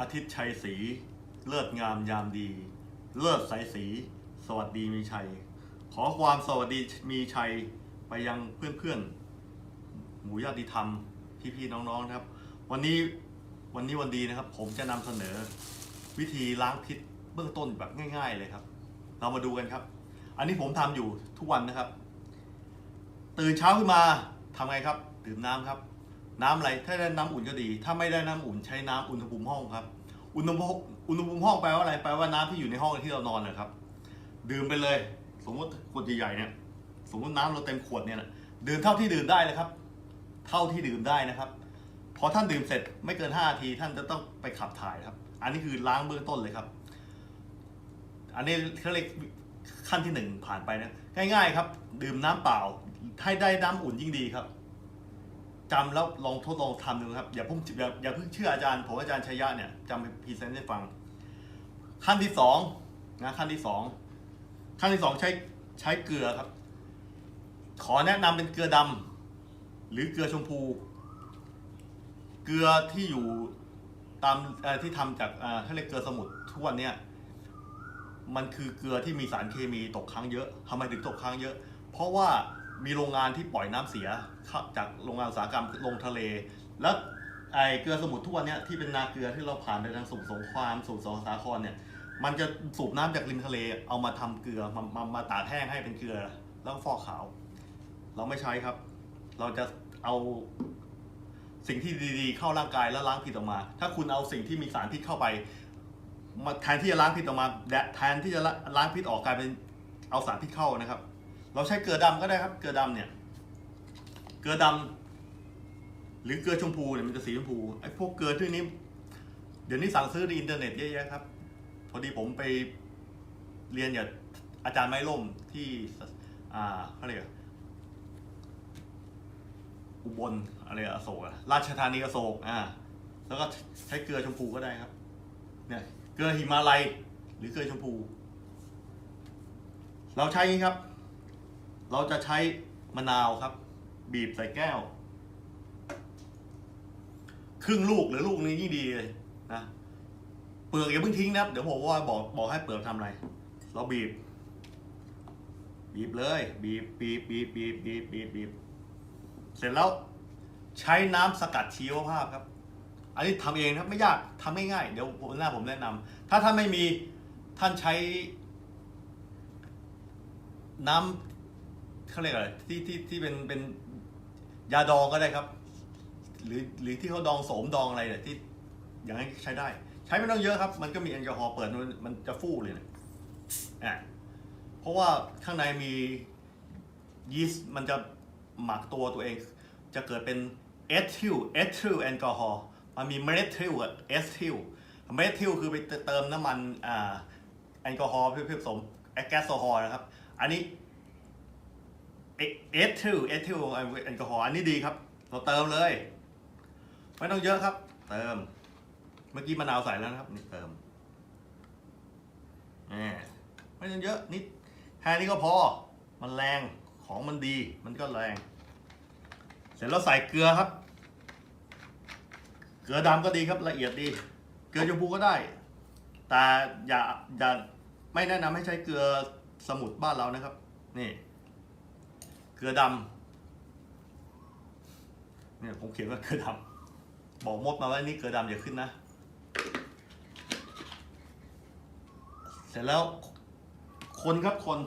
อาทิตย์ชัยศรีเลิศงามยามดี เลิศใสศรีสวัสดีมีชัย ขอความสวัสดีมีชัยไปยังเพื่อนๆ หมู่ญาติธรรม พี่ๆน้องๆนะครับ วันนี้วันนี้วันดีนะครับ ผมจะนำเสนอ วิธีล้างพิษเบื้องต้นแบบง่าย ๆ เลยครับ เรามาดูกันครับ อันนี้ผมทำอยู่ทุกวันนะครับ ตื่นเช้าขึ้นมาทำไงครับ ดื่มน้ำครับ น้ำอะไรถ้าได้น้ำอุ่นก็ดี ถ้าไม่ได้น้ำอุ่นใช้น้ำอุณหภูมิห้องครับ อุณหภูมิอุณหภูมิห้องแปลว่าอะไรแปลว่าน้ำที่อยู่ในห้องที่เรานอนนะครับ ดื่มไปเลย สมมติขวดใหญ่ๆเนี่ยสมมติน้ำเราเต็มขวดเนี่ยนะดื่มเท่าที่ดื่มได้เลยครับ เท่าที่ดื่มได้นะครับพอท่านดื่มเสร็จไม่เกิน5นาทีท่านจะต้องไปขับถ่ายครับ อันนี้คือล้างเบื้องต้นเลยครับ อันนี้เขาเรียกขั้นที่หนึ่งผ่านไปนะง่าย ๆ ครับ ดื่มน้ำเปล่าให้ได้น้ำอุ่นยิ่งดีครับ จำแล้วลองทดลองทำดูครับ อย่าเพิ่งอย่าอย่าเพิ่งเชื่ออาจารย์ผมอาจารย์ชัยยะเนี่ยจำไปพรีเซนต์ให้ฟัง ขั้นที่สองนะขั้นที่สองขั้นที่สองใช้ใช้เกลือครับ ขอแนะนำเป็นเกลือดำหรือเกลือชมพู เกลือที่อยู่ตามที่ทำจากอ่อเขาเรียกเกลือสมุทรทุกวันเนี่ยมันคือเกลือที่มีสารเคมีตกค้างเยอะทำไมถึงตกค้างเยอะ เพราะว่า มีโรงงานที่ปล่อยน้ำเสียจากโรงงานอุตสาหกรรมลงทะเล แล้วไอ้เกลือสมุทรทุกวันเนี้ยที่เป็นนาเกลือที่เราผ่านไปทางสมุทรสงครามสมุทรสาครเนี่ยมันจะสูบน้ำจากริมทะเลเอามาทำเกลือมามามาตากแห้งให้เป็นเกลือแล้วฟอกขาว เราไม่ใช้ครับ เราจะเอาสิ่งที่ดีๆ เข้าร่างกายแล้วล้างพิษออกมา ถ้าคุณเอาสิ่งที่มีสารพิษเข้าไปมาแทนที่จะล้างพิษออกมาแทนที่จะละล้างพิษออกกลายเป็นเอาสารพิษเข้านะครับ เราใช้เกลือดำก็ได้ครับ เกลือดำเนี่ย เกลือดำหรือเกลือชมพูเนี่ยมันจะสีชมพูไอ้พวกเกลือที่นี้ เดี๋ยวนี้สั่งซื้อในอินเทอร์เน็ตเยอะแยะครับ พอดีผมไปเรียนกับอาจารย์ไม้ล่มที่อ่าเขาเรียกอุบลอะไรอะโศกอะราชธานีอโศกอ่าแล้วก็ใช้เกลือชมพูก็ได้ครับ เนี่ย เกลือหิมาลัย หรือเกลือชมพู เราใช้ครับ เราจะใช้มะนาวครับ บีบใส่แก้ว ครึ่งลูกหรือลูกนี้ยิ่งดีเลยนะเปลือกอย่าเพิ่งทิ้งนะครับ เดี๋ยวผมว่าบอกบอกให้เปลือกทำอะไร เราบีบ บีบเลย บีบบีบบีบบีบบีบบีบบีบเสร็จแล้วใช้น้ำสกัดชีวภาพครับ อันนี้ทำเองครับไม่ยากทำง่ายๆเดี๋ยวหน้าผมแนะนำถ้าท่านไม่มีท่านใช้น้ำ เขาเรียกอะไรที่ที่ที่เป็นเป็นยาดองก็ได้ครับ หรือหรือที่เขาดองโสมดองอะไรเนี่ยที่อย่างนั้นใช้ได้ ใช้ไม่ต้องเยอะครับ มันก็มีแอลกอฮอล์เปิดมันมันจะฟู่เลยนะอะเพราะว่าข้างในมียีสต์มันจะหมักตัวตัวเอง จะเกิดเป็นเอทิลเอทิลแอลกอฮอล์มันมีเมทิลกับเอทิลเมทิลคือไปเติมน้ำมันอ่าแอลกอฮอล์เพื่อผสมแก๊สโซฮอล์นะครับ อันนี้ เอทิลเอทิลแอลกอฮอล์อันนี้ดีครับ เราเติมเลย ไม่ต้องเยอะครับ เติม เมื่อกี้มะนาวใส่แล้วนะครับนี่เติมแหมไม่ต้องเยอะนิดแค่นี้ก็พอ มันแรงของมันดี มันก็แรง เสร็จแล้วใส่เกลือครับ เกลือดำก็ดีครับละเอียดดี เกลือชมพูก็ได้ แต่อย่าอย่าไม่แนะนำให้ใช้เกลือสมุทรบ้านเรานะครับ นี่ เกลือดำเนี่ยผมเขียนว่าเกลือดำบอกมดมาว่านี่เกลือดำอย่าขึ้นนะ เสร็จแล้วคนครับคน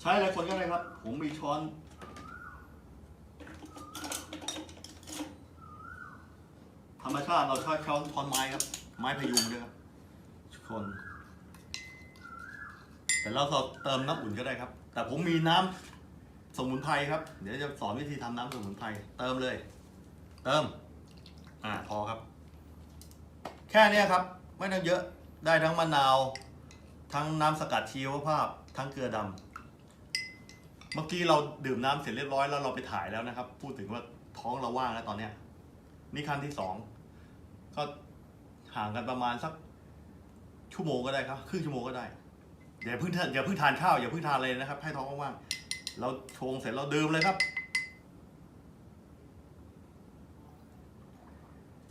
ใช้อะไรคนก็ได้ครับ ผมมีช้อนธรรมชาติเราใช้ช้อนช้อนไม้ครับ ไม้พยุงด้วยครับคนแต่เราเติมน้ำอุ่นก็ได้ครับ แต่ผมมีน้ำสมุนไพรครับ เดี๋ยวจะสอนวิธีทำน้ำสมุนไพรเติมเลย เติม อ่าพอครับ แค่นี้ครับ ไม่ต้องเยอะได้ทั้งมะนาว ทั้งน้ำสกัดชีวภาพ ทั้งเกลือดำเมื่อกี้เราดื่มน้ำเสร็จเรียบร้อยแล้วเราไปถ่ายแล้วนะครับ พูดถึงว่าท้องเราว่างแล้วตอนเนี้ยนี่ขั้นที่สองก็ห่างกันประมาณสักชั่วโมงก็ได้ครับ ครึ่งชั่วโมงก็ได้ อย่าเพิ่งทานอย่าเพิ่งทานข้าวอย่าเพิ่งทานอะไรนะครับ ให้ท้องว่างๆเราชงเสร็จเราดื่มเลยครับ